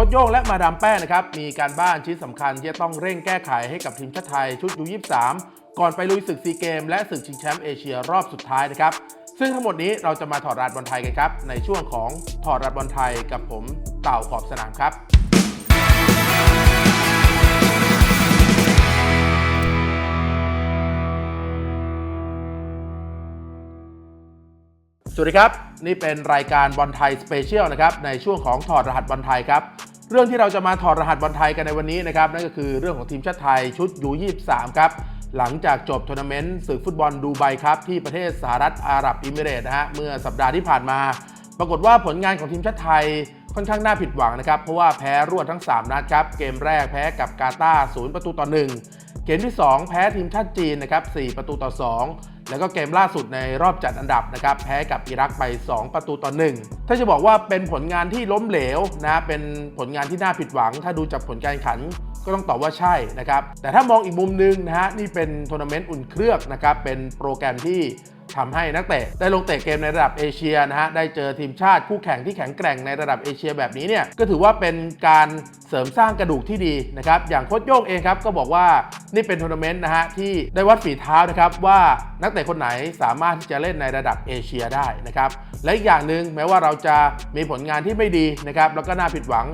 ค้ชโย่งและมาดามแป้งนะครับ มีการบ้านชิ้นสำคัญที่จะต้องเร่งแก้ไขให้กับทีมชาติไทยชุดยู23 ก่อนไปลุยศึกซีเกม และศึกชิงแชมป์เอเชียรอบสุดท้ายนะครับ ซึ่งทั้งหมดนี้เราจะมาถอดรหัสบอลไทยกันครับ ในช่วงของถอดรหัสบอลไทยกับผมเต่าขอบสนามครับสวัสดีครับ นี่เป็นรายการบอลไทยสเปเชียลนะครับในช่วงของถอดรหัสบอลไทยครับ เรื่องที่เราจะมาถอดรหัสบอลไทยกันในวันนี้นะครับนั่นก็คือเรื่องของทีมชาติไทยชุดยู23ครับหลังจากจบทัวร์นาเมนต์ศึกฟุตบอลดูไบครับที่ประเทศสหรัฐอาหรับอิมิเรตนะฮะเมื่อสัปดาห์ที่ผ่านมา ปรากฏว่าผลงานของทีมชาติไทยค่อนข้างน่าผิดหวังนะครับ เพราะว่าแพ้รวดทั้ง 3 นัดครับ เกมแรกแพ้กับกาตาร์0ประตูต่อ 1 เกมที่ 2 แพ้ทีมชาติจีนนะครับ4ประตูต่อ 2 แล้วก็เกมล่าสุดในรอบจัดอันดับนะครับแพ้กับอิรักไป 2 ประตูต่อ 1 ถ้าจะบอกว่าเป็นผลงานที่ล้มเหลวนะเป็นผลงานที่น่าผิดหวัง ถ้าดูจากผลการแข่งขันก็ต้องตอบว่าใช่นะครับแต่ถ้ามองอีกมุมหนึงนะฮะนี่เป็นทัวร์นาเมนต์อุ่นเครื่องนะครับเป็นโปรแกรมที่ ทำให้นักเตะได้ลงเตะเกมในระดับเอเชียนะฮะได้เจอทีมชาติคู่แข่งที่แข็งแกร่งในระดับเอเชียแบบนี้เนี่ยก็ถือว่าเป็นการเสริมสร้างกระดูกที่ดีนะครับอย่างโค้ชโย่งเองครับก็บอกว่านี่เป็นทัวร์นาเมนต์นะฮะที่ได้วัดฝีเท้านะครับว่านักเตะคนไหนสามารถที่จะเล่นในระดับเอเชียได้นะครับและอีกอย่างหนึ่งแม้ว่าเราจะมีผลงานที่ไม่ดีนะครับแล้วก็น่าผิดหวัง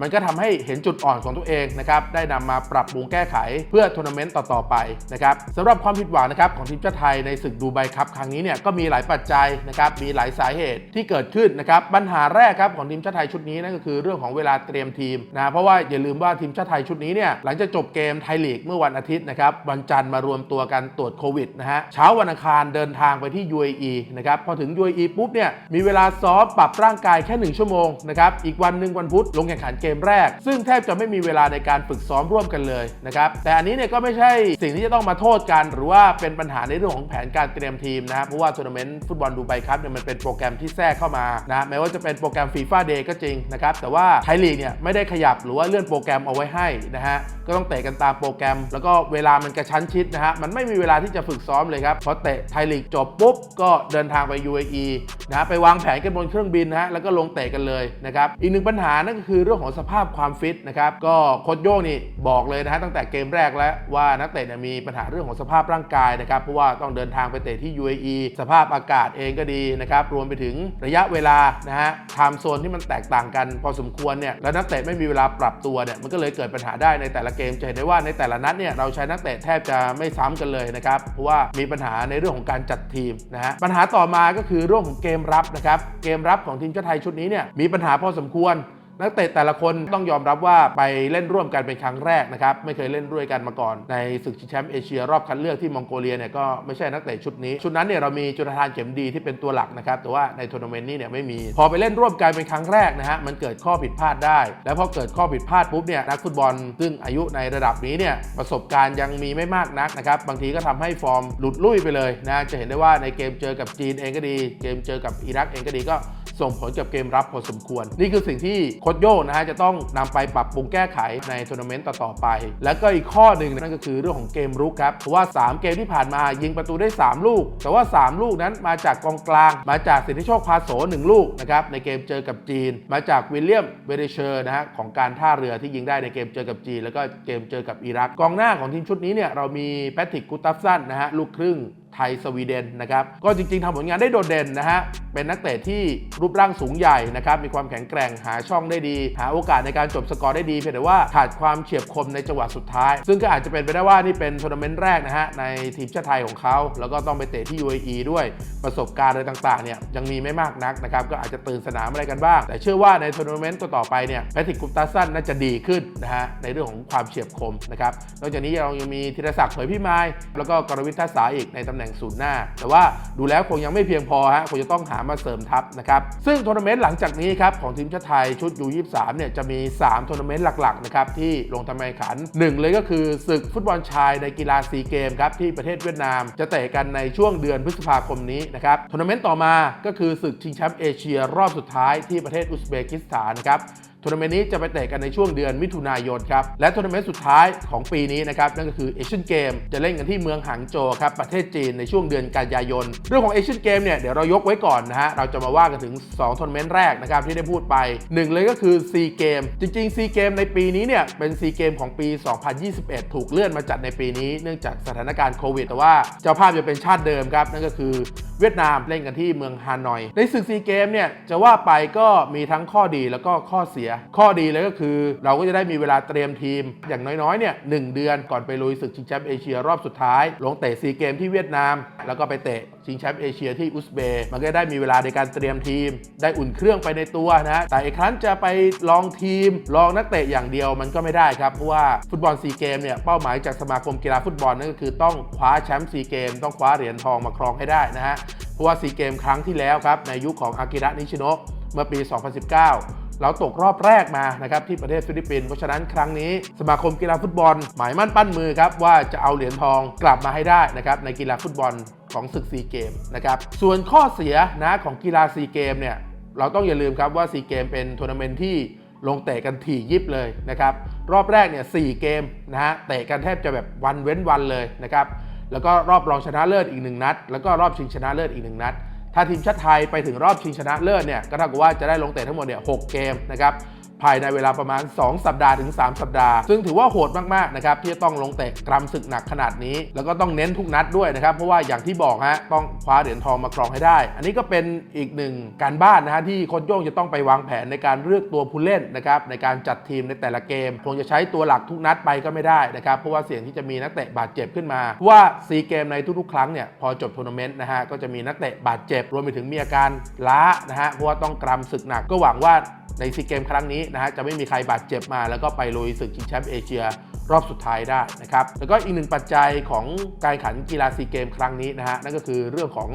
มันก็ทำให้เห็นจุดอ่อนของตัวเองนะครับได้นำมาปรับปรุงแก้ไขเพื่อทัวร์นาเมนต์ต่อๆไปนะครับสำหรับความผิดหวังนะครับของทีมชาติไทยในศึกดูไบครับครั้งนี้เนี่ยก็มีหลายปัจจัยนะครับมีหลายสาเหตุที่เกิดขึ้นนะครับปัญหาแรกครับของทีมชาติไทยชุดนี้นั่นก็คือเรื่องของเวลาเตรียมทีมนะเพราะว่าอย่าลืมว่าทีมชาติไทยชุดนี้เนี่ยหลังจากจบเกมไทยลีกเมื่อวันอาทิตย์นะครับวันจันทร์มารวมตัวกันตรวจโควิดนะฮะเช้าวันอังคารเดินทางไปที่ UAE นะครับพอถึง UAE ปุ๊บเนี่ยมีเวลาซ้อมปรับร่างกายแค่ 1 ชั่วโมงนะครับอีกวันหนึ่งวันพุธลงแข่งขันเกมแรก ซึ่งแทบจะไม่มีเวลาในการฝึกซ้อมร่วมกันเลยนะครับแต่อันนี้เนี่ยก็ไม่ใช่สิ่งที่จะต้องมาโทษกัน หรือว่าเป็นปัญหาในเรื่องของแผนการเตรียมทีมนะครับเพราะว่าทัวร์นาเมนต์ฟุตบอลดูไบครับเนี่ยมันเป็นโปรแกรมที่แทรกเข้ามานะแม้ว่าจะเป็นโปรแกรมฟีฟ่าเดย์ก็จริงนะครับแต่ว่าไทยลีกเนี่ยไม่ได้ขยับหรือว่าเลื่อนโปรแกรมเอาไว้ให้นะฮะก็ต้องเตะกันตามโปรแกรม แล้วก็เวลามันกระชั้นชิดนะฮะมันไม่มีเวลาที่จะฝึกซ้อมเลยครับพอเตะไทยลีกจบปุ๊บก็เดินทางไป UAE นะฮะไปวางแผนกันบนเครื่องบินนะฮะแล้วก็ลงเตะกันเลยนะครับอีกหนึ่งปัญหานั่นก็คือเรื่องของสภาพความฟิตนะครับก็โค้ชโย่งนี่บอกเลยนะฮะตั้งแต่เกมแรกแล้วว่านักเตะเนี่ยมีปัญหาเรื่องของสภาพร่างกายนะครับเพราะว่าต้องเดินทางไปเตะที่ UAE สภาพอากาศเองก็ดีนะครับรวมไปถึงระยะเวลานะฮะไทม์โซนที่มันแตกต่างกัน พอสมควรเนี่ยแล้วนักเตะไม่มีเวลาปรับตัวเนี่ยมันก็เลยเกิดปัญหาได้ในแต่ละเกมจะเห็นได้ว่าในแต่ละนัดเนี่ยเราใช้นักเตะแทบจะไม่ซ้ำกันเลยนะครับเพราะว่ามีปัญหาในเรื่องของการจัดทีมนะฮะปัญหาต่อมาก็คือเรื่องของเกมรับนะครับเกมรับของทีมชาติไทยชุดนี้เนี่ยมีปัญหาพอสมควร นักเตะแต่ละคนต้องยอมรับว่าไปเล่นร่วมกันเป็นครั้งแรกนะครับไม่เคยเล่นด้วยกันมาก่อน ในศึกชิงแชมป์เอเชียรอบคัดเลือกที่มองโกเลียเนี่ยก็ไม่ใช่นักเตะชุดนี้ ชุดนั้นเนี่ยเรามีจุลธานเข็มดีที่เป็นตัวหลักนะครับแต่ว่าในทัวร์นาเมนต์นี้เนี่ยไม่มี พอไปเล่นร่วมกันเป็นครั้งแรกนะฮะมันเกิดข้อผิดพลาดได้ แล้วพอเกิดข้อผิดพลาดปุ๊บเนี่ยนักฟุตบอลซึ่งอายุในระดับนี้เนี่ยประสบการณ์ยังมีไม่มากนักนะครับบางทีก็ทำให้ฟอร์มหลุดลุ่ยไปเลยนะจะเห็นได้ว่าในเกมเจอกับจีนเองก็ดี เกมเจอกับอิรักเองก็ดีก็ ส่งผลกับเกมรับพอสมควร นี่คือสิ่งที่โคชโย่นะฮะจะต้องนำไปปรับปรุงแก้ไขในทัวร์นาเมนต์ต่อๆไป แล้วก็อีกข้อหนึ่งนั่นก็คือเรื่องของเกมรุกครับเพราะว่า 3 เกมที่ผ่านมายิงประตูได้ 3 ลูก แต่ว่า 3 ลูกนั้นมาจากกองกลาง มาจากสิทธิโชคพาโส1ลูกนะครับในเกมเจอกับจีน มาจากวิลเลียมเบเดเชอร์นะฮะของการท่าเรือที่ยิงได้ในเกมเจอกับจีน แล้วก็เกมเจอกับอิรักกองหน้าของทีมชุดนี้เนี่ยเรามีแพทริกกุตัฟสันนะฮะลูกครึ่ง ยสวีเดนนะครับก็จริงๆทำผลงานได้โดดเด่นนะฮะเป็นนักเตะที่รูปร่างสูงใหญ่นะครับมีความแข็งแกร่งหาช่องได้ดี หาโอกาสในการจบสกอร์ได้ดีเพียงแต่ว่าขาดความเฉียบคมในจังหวะสุดท้าย ซึ่งก็อาจจะเป็นไปได้ว่านี่เป็นทัวร์นาเมนต์แรกนะฮะในทีมชาติไทยของเขาแล้วก็ต้องไปเตะที่ UAE ด้วยประสบการณ์อะไรต่างๆเนี่ยยังมีไม่มากนักนะครับก็อาจจะตื่นสนามอะไรกันบ้าง แต่เชื่อว่าในทัวร์นาเมนต์ต่อๆไปเนี่ยแพทริกกุปตาสันน่าจะดีขึ้นนะฮะในเรื่องของความเฉียบคมนะครับนอกจากนี้เรายังมีธีรศักดิ์เผยพิมายแล้วก็กรวิทย์ทัศสาอีกในตำแหน่งศูนย์หน้า แต่ว่าดูแล้วคงยังไม่เพียงพอฮะคงจะต้องหามาเสริมทัพนะครับซึ่งทัวร์นาเมนต์หลังจากนี้ครับของทีมชาติไทยชุด U23 เนี่ยจะมี3ทัวร์นาเมนต์หลักๆนะครับที่ลงทำแข่งขันหนึ่งเลยก็คือศึกฟุตบอลชายในกีฬาซีเกมครับที่ประเทศเวียดนาม จะเตะกันในช่วงเดือนพฤษภาคมนี้นะครับทัวร์นาเมนต์ต่อมาก็คือศึกชิงแชมป์เอเชียรอบสุดท้ายที่ประเทศอุซเบกิสถานนะครับ ทัวร์นาเมนต์นี้จะไปเตะกันในช่วงเดือนมิถุนายนครับ และทัวร์นาเมนต์สุดท้ายของปีนี้นะครับ นั่นก็คือเอเชียนเกมจะเล่นกันที่เมืองหางโจวครับ ประเทศจีนในช่วงเดือนกันยายน เรื่องของเอเชียนเกมเนี่ยเดี๋ยวเรายกไว้ก่อนนะฮะ เราจะมาว่ากันถึง2ทัวร์นาเมนต์แรกนะครับที่ได้พูดไป 1 เลยก็คือซีเกมจริงๆซีเกมในปีนี้เนี่ยเป็นซีเกมของปี 2021 ถูกเลื่อนมาจัดในปีนี้เนื่องจากสถานการณ์โควิดแต่ว่าเจ้าภาพจะเป็นชาติเดิมครับนั่นก็คือเวียดนามเล่นกันที่เมืองฮานอย ในศึกซีเกมเนี่ยจะว่าไปก็มีทั้งข้อดีแล้วก็ข้อเสียข้อดีเลยก็คือ เราก็จะได้มีเวลาเตรียมทีม อย่างน้อยๆเนี่ยหนึ่งเดือนก่อนไปลุยศึกชิงแชมป์เอเชียรอบสุดท้าย ลงเตะซีเกมที่เวียดนาม แล้วก็ไปเตะชิงแชมป์เอเชียที่อุซเบย์มันก็ได้มีเวลาในการเตรียมทีม ได้อุ่นเครื่องไปในตัวนะฮะแต่อีกครั้งจะไปลองทีม ลองนักเตะอย่างเดียวมันก็ไม่ได้ครับเพราะว่าฟุตบอลซีเกมเนี่ยเป้าหมายจากสมาคมกีฬาฟุตบอลนั่นก็คือต้องคว้าแชมป์ซีเกมต้องคว้าเหรียญทองมาครองให้ได้นะฮะเพราะว่าซีเกมครั้งที่แล้วครับในยุคของอากิระนิชิโนะเมื่อปี 2019 เราตกรอบแรกมานะครับที่ประเทศฟิลิปปินส์เพราะฉะนั้นครั้งนี้สมาคมกีฬาฟุตบอล หมายมั่นปั้นมือครับว่าจะเอาเหรียญทองกลับมาให้ได้นะครับในกีฬาฟุตบอลของศึกซีเกมนะครับส่วนข้อเสียนะของกีฬาซีเกมเนี่ยเราต้องอย่าลืมครับว่าซีเกมเป็นทัวร์นาเมนต์ที่ลงเตะกันถี่ยิบเลยนะครับรอบแรกเนี่ยสเกมนะฮะเตะกันแทบจะแบบวันเว้นวันเลยนะครับแล้วก็รอบรองชนะเลิศอีกหนึ่งนัด แล้วก็รอบชิงชนะเลิศอีกหนึ่งนัด ถ้าทีมชาติไทยไปถึงรอบชิงชนะเลิศเนี่ยก็เท่ากับว่าจะได้ลงเตะทั้งหมดเนี่ยหเกมนะครับ ภายในเวลาประมาณ 2 สัปดาห์ถึง 3 สัปดาห์ ซึ่งถือว่าโหดมากๆนะครับที่จะต้องลงเตะกรำศึกหนักขนาดนี้ แล้วก็ต้องเน้นทุกนัดด้วยนะครับ เพราะว่าอย่างที่บอกฮะต้องคว้าเหรียญทองมาครองให้ได้ อันนี้ก็เป็นอีกหนึ่งการบ้านนะฮะที่โค้ชโย่งจะต้องไปวางแผนในการเลือกตัวผู้เล่นนะครับในการจัดทีมในแต่ละเกมคงจะใช้ตัวหลักทุกนัดไปก็ไม่ได้นะครับเพราะว่าเสี่ยงที่จะมีนักเตะบาดเจ็บขึ้นมาเพราะว่าซีเกมในทุกๆ ครั้งเนี่ยพอจบทัวร์นาเมนต์นะฮะก็จะมีนักเตะบาดเจ็บรวมไปถึงมีอาการล้านะฮะเพราะว่าต้องกรำศึกหนักก็หวังว่าในซีเกมครั้งนี้นะฮะจะไม่มีใครบาดเจ็บมาแล้วก็ไปลุยศึกชิงแชมป์เอเชีย รอบสุดท้ายได้นะครับ แล้วก็อีกหนึ่งปัจจัยของการขันกีฬาซีเกมครั้งนี้นะฮะนั่นก็คือเรื่องของ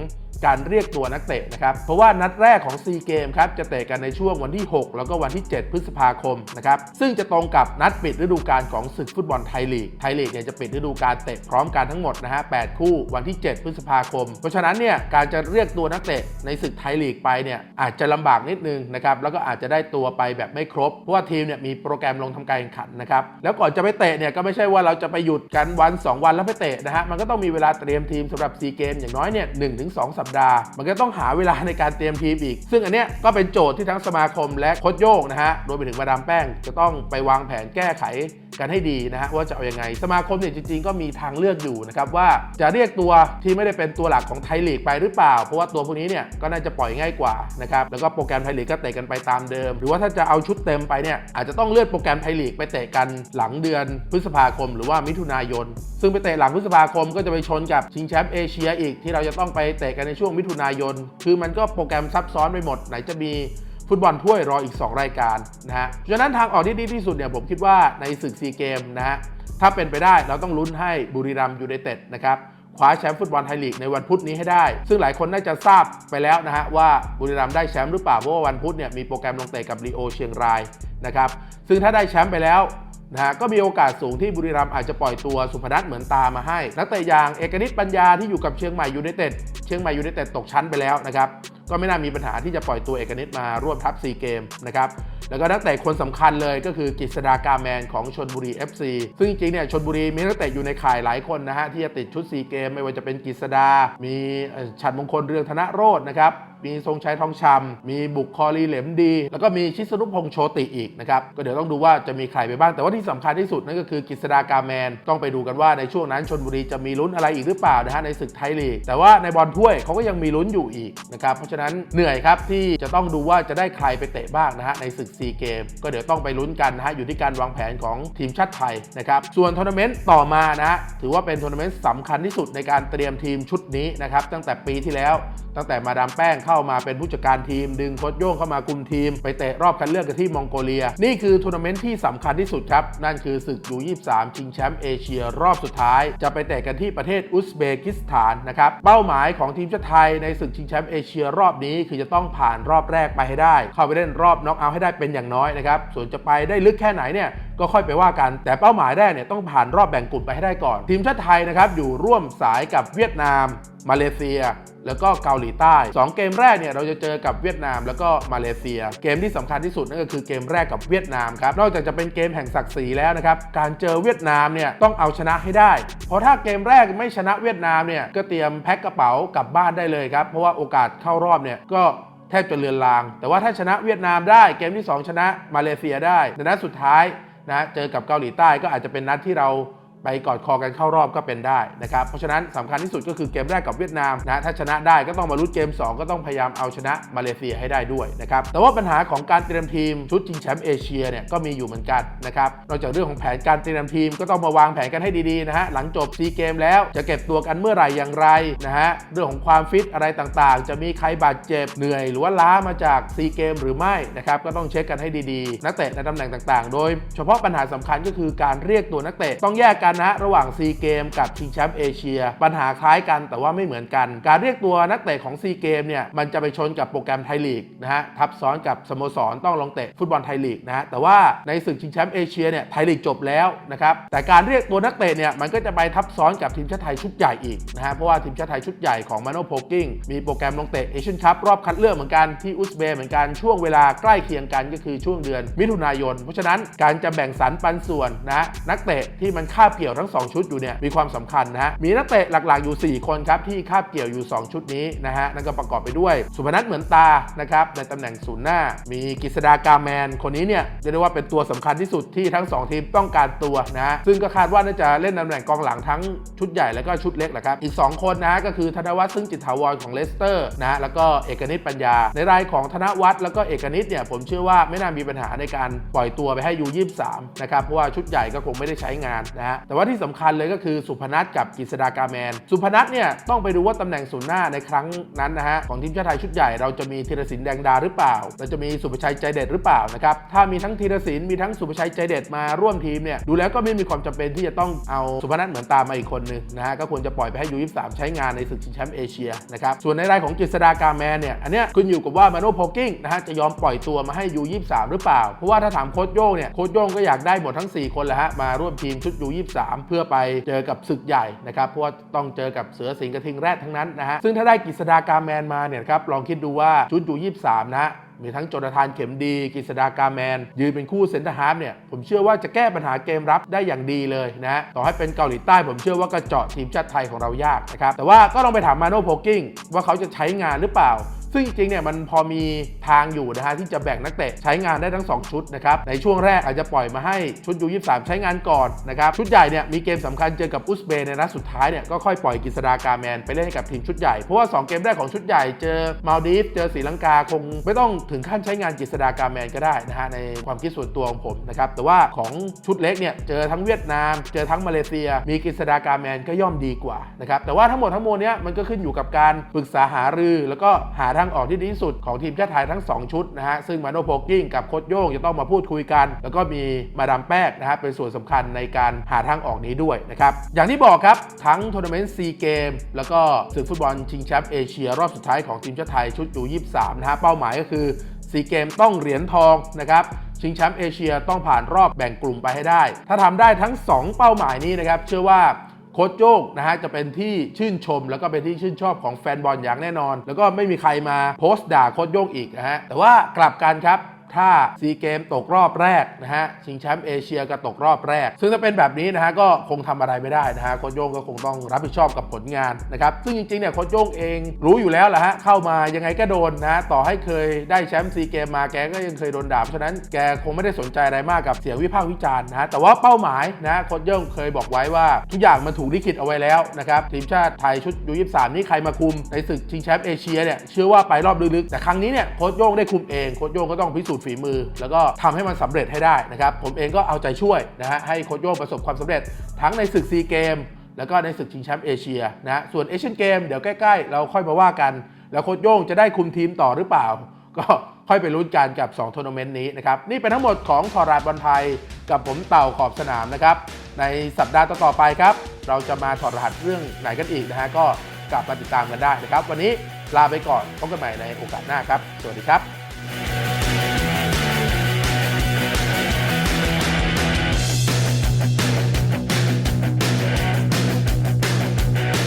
การเรียกตัวนักเตะนะครับ เพราะว่านัดแรกของซีเกมครับจะเตะกันในช่วงวันที่ 6 แล้วก็วันที่ 7 พฤษภาคมนะครับ ซึ่งจะตรงกับนัดปิดฤดูกาลของศึกฟุตบอลไทยลีก ไทยลีกเนี่ยจะปิดฤดูกาลเตะพร้อมกันทั้งหมดนะฮะ 8 คู่วันที่ 7 พฤษภาคม เพราะฉะนั้นเนี่ยการจะเรียกตัวนักเตะในศึกไทยลีกไปเนี่ยอาจจะลำบากนิดนึงนะครับ แล้วก็อาจจะได้ตัวไปแบบไม่ครบ เพราะว่าทีมเนี่ยมีโปรแกรมลงทำการแข่งขันนะครับ แล้วก่อนจะไปเตะเนี่ยก็ไม่ใช่ว่าเราจะไปหยุดกันวัน 2 วันแล้วไปเตะนะฮะมันก็ต้องมีเวลาเตรียมทีมสำหรับซีเกมอย่างน้อยเนี่ยหนึ่งถึงสองสัปดาห์ มันก็ต้องหาเวลาในการเตรียมทีมอีก ซึ่งอันเนี้ยก็เป็นโจทย์ที่ทั้งสมาคมและโค้ชโยกนะฮะรวมไปถึงมาดามแป้งจะต้องไปวางแผนแก้ไข กันให้ดีนะฮะว่าจะเอาอยังไง สมาคมเนี่ยจริงๆ ก็มีทางเลือกอยู่นะครับว่าจะเรียกตัวที่ไม่ได้เป็นตัวหลักของไทยลีกไปหรือเปล่า เพราะว่าตัวพวกนี้เนี่ยก็น่าจะปล่อยง่ายกว่านะครับแล้วก็โปรแกรมไทยลีกก็เตะกันไปตามเดิม หรือว่าถ้าจะเอาชุดเต็มไปเนี่ยอาจจะต้องเลื่อนโปรแกรมไทยลีกไปเตะกันหลังเดือนพฤษภาคม หรือว่ามิถุนายน ซึ่งไปเตะหลังพฤษภาคมก็จะไปชนกับชิงแชมป์เอเชียอีกที่เราจะต้องไปเตะกันในช่วงมิถุนายน คือมันก็โปรแกรมซับซ้อนไปหมดไหนจะมี ฟุตบอลถ้วยรออีก 2 รายการนะฮะฉะนั้นทางออกที่ดีที่สุดเนี่ยผมคิดว่าในศึกซีเกมนะฮะถ้าเป็นไปได้เราต้องลุ้นให้บุรีรัมย์ยูไนเต็ดนะครับคว้าแชมป์ฟุตบอลไทยลีกในวันพุธนี้ให้ได้ ซึ่งหลายคนน่าจะทราบไปแล้วนะฮะว่าบุรีรัมย์ได้แชมป์หรือเปล่าเพราะว่าวันพุธเนี่ยมีโปรแกรมลงเตะกับลีโอเชียงรายนะครับซึ่งถ้าได้แชมป์ไปแล้วนะฮะก็มีโอกาสสูงที่บุรีรัมย์อาจจะปล่อยตัวสุพนัทเหมือนตามาให้ นักเตะอย่างเอกนิตปัญญาที่อยู่กับเชียงใหม่ยูไนเต็ดเชียงใหม่ยูไนเต็ดตกชั้นไปแล้วนะครับก็ไม่น่ามีปัญหาที่จะปล่อยตัวเอกนิตมาร่วมทัพซีเกมนะครับแล้วก็นักเตะคนสำคัญเลยก็คือกฤษดากาแมนของชนบุรี FC ซึ่งจริงๆเนี่ยชนบุรีมีนักเตะอยู่ในข่ายหลายคนนะฮะที่จะติดชุดซีเกม ไม่ว่าจะเป็นกฤษดา มีเอ่อฉัดมงคลเรืองธนโรจน์นะครับมีทรงชัยทองชำมีบุกคอรีเหลมดี แล้วก็มีชิสนุพงโชติอีกนะครับ ก็เดี๋ยวต้องดูว่าจะมีใครไปบ้าง แต่ว่าที่สำคัญที่สุดนั่นก็คือกฤษดากาแมน ต้องไปดูกันว่าในช่วงนั้นชนบุรีจะมีลุ้นอะไรอีกหรือเปล่านะฮะในศึกไทยลีก แต่ว่าในบอลถ้วยเขาก็ยังมีลุ้นอยู่อีกนะครับ เพราะฉะนั้นเหนื่อยครับที่จะต้องดูว่าจะได้ใครไปเตะบ้างนะฮะในศึกซีเกม ก็เดี๋ยวต้องไปลุ้นกันนะฮะอยู่ที่การวางแผนของทีมชาติไทยนะครับส่วนทัวร์นาเมนต์ต่อมานะฮะถือว่าเป็นทัวร์นาเมนต์สำคัญที่สุดในการเตรียมทีมชุดนี้นะครับตั้งแต่ปีที่แล้ว ตั้งแต่มาดามแป้งเข้ามาเป็นผู้จัดการทีม ดึงโค้ชโย่งเข้ามาคุมทีม ไปเตะรอบคัดเลือกกันที่มองโกเลีย นี่คือทัวร์นาเมนต์ที่สำคัญที่สุดครับนั่นคือศึกยู23ชิงแชมป์เอเชียรอบสุดท้าย จะไปเตะกันที่ประเทศอุซเบกิสถานนะครับเป้าหมายของทีมชาติไทยในศึกชิงแชมป์เอเชียรอบอบนี้คือจะต้องผ่านรอบแรกไปให้ได้ เข้าไปเล่นรอบน็อกเอาท์ให้ได้เป็นอย่างน้อยนะครับส่วนจะไปได้ลึกแค่ไหนเนี่ยก็ค่อยไปว่ากัน แต่เป้าหมายแรกเนี่ยต้องผ่านรอบแบ่งกลุ่มไปให้ได้ก่อน ทีมชาติไทยนะครับอยู่ร่วมสายกับเวียดนาม มาเลเซีย แล้วก็เกาหลีใต้ 2 เกมแรกเนี่ยเราจะเจอกับเวียดนามแล้วก็มาเลเซีย เกมที่สำคัญที่สุดนั่นก็คือเกมแรกกับเวียดนามครับนอกจากจะเป็นเกมแห่งศักดิ์ศรีแล้วนะครับการเจอเวียดนามเนี่ยต้องเอาชนะให้ได้ เพราะถ้าเกมแรกไม่ชนะเวียดนามเนี่ยก็เตรียมแพ็คกระเป๋ากลับบ้านได้เลยครับเพราะว่าโอกาสเข้ารอบเนี่ยก็แทบจะเลือนลาง แต่ว่าถ้าชนะเวียดนามได้ เกมที่ 2 ชนะมาเลเซียได้ในนัดสุดท้าย นะเจอกับเกาหลีใต้ก็อาจจะเป็นนัดที่เรา ไปกอดคอกันเข้ารอบก็เป็นได้นะครับ เพราะฉะนั้นสำคัญที่สุดก็คือเกมแรกกับเวียดนามนะถ้าชนะได้ก็ต้องมาลุ้นเกม 2 ก็ต้องพยายามเอาชนะมาเลเซียให้ได้ด้วยนะครับแต่ว่าปัญหาของการเตรียมทีมชุดชิงแชมป์เอเชียเนี่ยก็มีอยู่เหมือนกันนะครับนอกจากเรื่องของแผนการเตรียมทีมก็ต้องมาวางแผนกันให้ดีๆนะฮะหลังจบซีเกมแล้วจะเก็บตัวกันเมื่อไหร่อย่างไรนะฮะเรื่องของความฟิตอะไรต่างๆ จะมีใครบาดเจ็บเหนื่อย หรือว่าล้ามาจากซีเกมหรือไม่นะครับก็ต้องเช็คกันให้ดีๆ นักเตะในตำแหน่งต่างๆ โดย เฉพาะปัญหาสำคัญก็คือการเรียกตัวนักเตะต้องแยกกันนะระหว่างซีเกมกับชิงแชมป์เอเชีย ปัญหาคล้ายกันแต่ว่าไม่เหมือนกัน การเรียกตัวนักเตะของซีเกมเนี่ยมันจะไปชนกับโปรแกรมไทยลีกนะฮะทับซ้อนกับสโมสรต้องลงเตะฟุตบอลไทยลีกนะฮะแต่ว่าในศึกชิงแชมป์เอเชียเนี่ยไทยลีกจบแล้วนะครับแต่การเรียกตัวนักเตะเนี่ยมันก็จะไปทับซ้อนกับทีมชาติไทยชุดใหญ่อีกนะฮะเพราะว่าทีมชาติไทยชุดใหญ่ของมาโนโพกิ้งมีโปรแกรมลงเตะเอเชียนคัพรอบคัดเลือกเหมือนกันที่อุซเบย์เหมือนกันช่วงเวลาใกล้เคียงกันก็คือช่วงเดือนมิถุนายน เพราะฉะนั้นการจะแบ่งสรรปันส่วนนะนักเตะที่มันคาบเกี่ยวทั้ง 2 ชุดอยู่เนี่ยมีความสำคัญนะฮะมีนักเตะหลักๆอยู่ 4 คนครับที่คาบเกี่ยวอยู่ 2 ชุดนี้นะฮะนั่นก็ประกอบไปด้วย สุพนัทเหมือนตานะครับในตำแหน่งศูนย์หน้า มีกฤษดากาแมน คนนี้เนี่ยเรียกได้ว่าเป็นตัวสำคัญที่สุดที่ทั้ง 2 ทีมต้องการตัวนะฮะซึ่งก็คาดว่าน่าจะเล่นตำแหน่งกองหลังทั้งชุดใหญ่แล้วก็ชุดเล็กแหละครับอีก 2 คนนะก็คือธนวัฒน์ซึ่งจิตถาวรของเลสเตอร์นะฮะแล้วก็เอกนิตปัญญา ในรายของธนวัฒน์แล้วก็เอกนิตเนี่ยผมเชื่อว่าไม่น่ามีปัญหาในการปล่อยตัวไปให้ยู23นะครับเพราะว่าชุดใหญ่ก็คงไม่ได้ใช้งานนะฮะแต่ว่าที่สำคัญเลยก็คือสุพนัทกับกฤษดากาแมน สุพนัทเนี่ยต้องไปดูว่าตำแหน่งศูนย์หน้าในครั้งนั้นนะฮะของทีมชาติไทยชุดใหญ่เราจะมีธีรศิลป์แดงดาหรือเปล่า เราจะมีสุภชัยใจเด็ดหรือเปล่านะครับถ้ามีทั้งธีรศิลป์มีทั้งสุภชัยใจเด็ดมาร่วมทีมเนี่ยดูแล้วก็ไม่มีความจำเป็นที่จะต้องเอาสุพนัทเหมือนตามมาอีกคนนึงนะฮะก็ควรจะปล่อยไปให้ยู23ใช้งานในศึกชิงแชมป์เอเชียนะครับส่วนในรายของกฤษดากาแมนเนี่ยอันเนี้ยขึ้นอยู่กับว่ามาโนโพกิ้งนะฮะจะยอมปล่อยตัวมาให้ยู23หรือเปล่าเพราะว่าถ้าถามโค้ชโย่งเนี่ยโค้ชโย่งก็อยากได้หมดทั้ง 4 คนแหละฮะมาร่วมทีมชุดยู23เพื่อไปเจอกับศึกใหญ่นะครับเพราะว่าต้องเจอกับเสือสิงห์กระทิงแรดทั้งนั้นนะฮะซึ่งถ้าได้กฤษดากาแมนมาเนี่ยครับลองคิดดูว่าชุดยู23นะฮะมีทั้งโจนาธานเข็มดีกฤษดากาแมน ยืนเป็นคู่เซนเตอร์ฮาร์ฟเนี่ย ผมเชื่อว่าจะแก้ปัญหาเกมรับได้อย่างดีเลยนะฮะต่อให้เป็นเกาหลีใต้ผมเชื่อว่าก็เจาะทีมชาติไทยของเรายากนะครับ แต่ว่าก็ลองไปถามมาโนโพกิ้งว่าเขาจะใช้งานหรือเปล่า ซึ่งจริงเนี่ยมันพอมีทางอยู่นะฮะที่จะแบ่งนักเตะใช้งานได้ทั้ง 2 ชุดนะครับในช่วงแรกอาจจะปล่อยมาให้ชุดยู23ใช้งานก่อนนะครับชุดใหญ่เนี่ยมีเกมสำคัญเจอกับอุซเบย์ในนัดสุดท้ายเนี่ยก็ค่อยปล่อยกฤษดากาแมนไปเล่นให้กับทีมชุดใหญ่เพราะว่า 2 เกมแรกของชุดใหญ่เจอมาลดีฟเจอศรีลังกาคงไม่ต้องถึงขั้นใช้งานกฤษดากาแมนก็ได้นะฮะในความคิดส่วนตัวของผมนะครับแต่ว่าของชุดเล็กเนี่ยเจอทั้งเวียดนาม เจอทั้งมาเลเซีย มีกฤษดากาแมนก็ย่อมดีกว่านะครับแต่ว่าทั้งหมดทั้งมวลเนี้ยมันก็ขึ้นอยู่กับการปรึกษาหารือแล้วก็หาทางออกที่ดีที่สุดของทีมชาติไทยทั้ง 2 ชุดนะฮะซึ่งมาโนโพกิ้งกับโคชโย่งจะต้องมาพูดคุยกัน แล้วก็มีมาดามแป๊กนะฮะเป็นส่วนสำคัญในการหาทางออกนี้ด้วยนะครับอย่างที่บอกครับทั้งทัวร์นาเมนต์ซีเกมแล้วก็ศึกฟุตบอลชิงแชมป์เอเชียรอบสุดท้ายของทีมชาติไทยชุดยู23นะฮะเป้าหมายก็คือซีเกมต้องเหรียญทองนะครับชิงแชมป์เอเชียต้องผ่านรอบแบ่งกลุ่มไปให้ได้ ถ้าทำได้ทั้ง 2 เป้าหมายนี้นะครับ เชื่อว่า โค้ชโจ้งนะฮะจะเป็นที่ชื่นชม แล้วก็เป็นที่ชื่นชอบของแฟนบอลอย่างแน่นอน แล้วก็ไม่มีใครมาโพสต์ด่าโค้ชโย่งอีกนะฮะแต่ว่ากลับกันครับ ถ้าซีเกมตกรอบแรกนะฮะชิงแชมป์เอเชียก็ตกรอบแรก ซึ่งถ้าเป็นแบบนี้นะฮะก็คงทำอะไรไม่ได้นะฮะโค้ชโย่งก็คงต้องรับผิดชอบกับผลงานนะครับซึ่งจริงๆเนี่ยโค้ชโย่งเองรู้อยู่แล้วแหละฮะเข้ามายังไงก็โดนนะต่อให้เคยได้แชมป์ซีเกมมาแกก็ยังเคยโดนด่าเพราะฉะนั้นแกคงไม่ได้สนใจอะไรมากกับเสียงวิพากษ์วิจารณ์นะแต่ว่าเป้าหมายนะโค้ชโย่งเคยบอกไว้ว่าทุกอย่างมันถูกลิขิตเอาไว้แล้วนะครับทีมชาติไทยชุดยู23นี่ใครมาคุมในศึกชิงแชมป์เอเชียเนี่ยเชื่อว่าไปรอบลึกๆแต่ครั้งนี้เนี่ยโค้ชโย่งได้คุมเองโค้ชโย่งก็ต้องพิสูจน์ฝีมือ แล้วก็ทำให้มันสำเร็จให้ได้นะครับ ผมเองก็เอาใจช่วยนะฮะให้โค้ชโย่งประสบความสำเร็จ ทั้งในศึกซีเกม แล้วก็ในศึกชิงแชมป์เอเชียนะฮะส่วนเอเชียนเกมเดี๋ยวใกล้ๆ เราค่อยมาว่ากัน แล้วโค้ชโย่งจะได้คุมทีมต่อหรือเปล่า ก็ค่อยไปลุ้นกันกับ2ทัวร์นาเมนต์นี้นะครับนี่เป็นทั้งหมดของทอราดบอลไทย กับผมเต่าขอบสนามนะครับในสัปดาห์ต่อๆไปครับ เราจะมาถอดรหัสเรื่องไหนกันอีกนะฮะก็กลับมาติดตามกันได้นะครับ วันนี้ลาไปก่อนพบกันใหม่ในโอกาสหน้าครับ สวัสดีครับ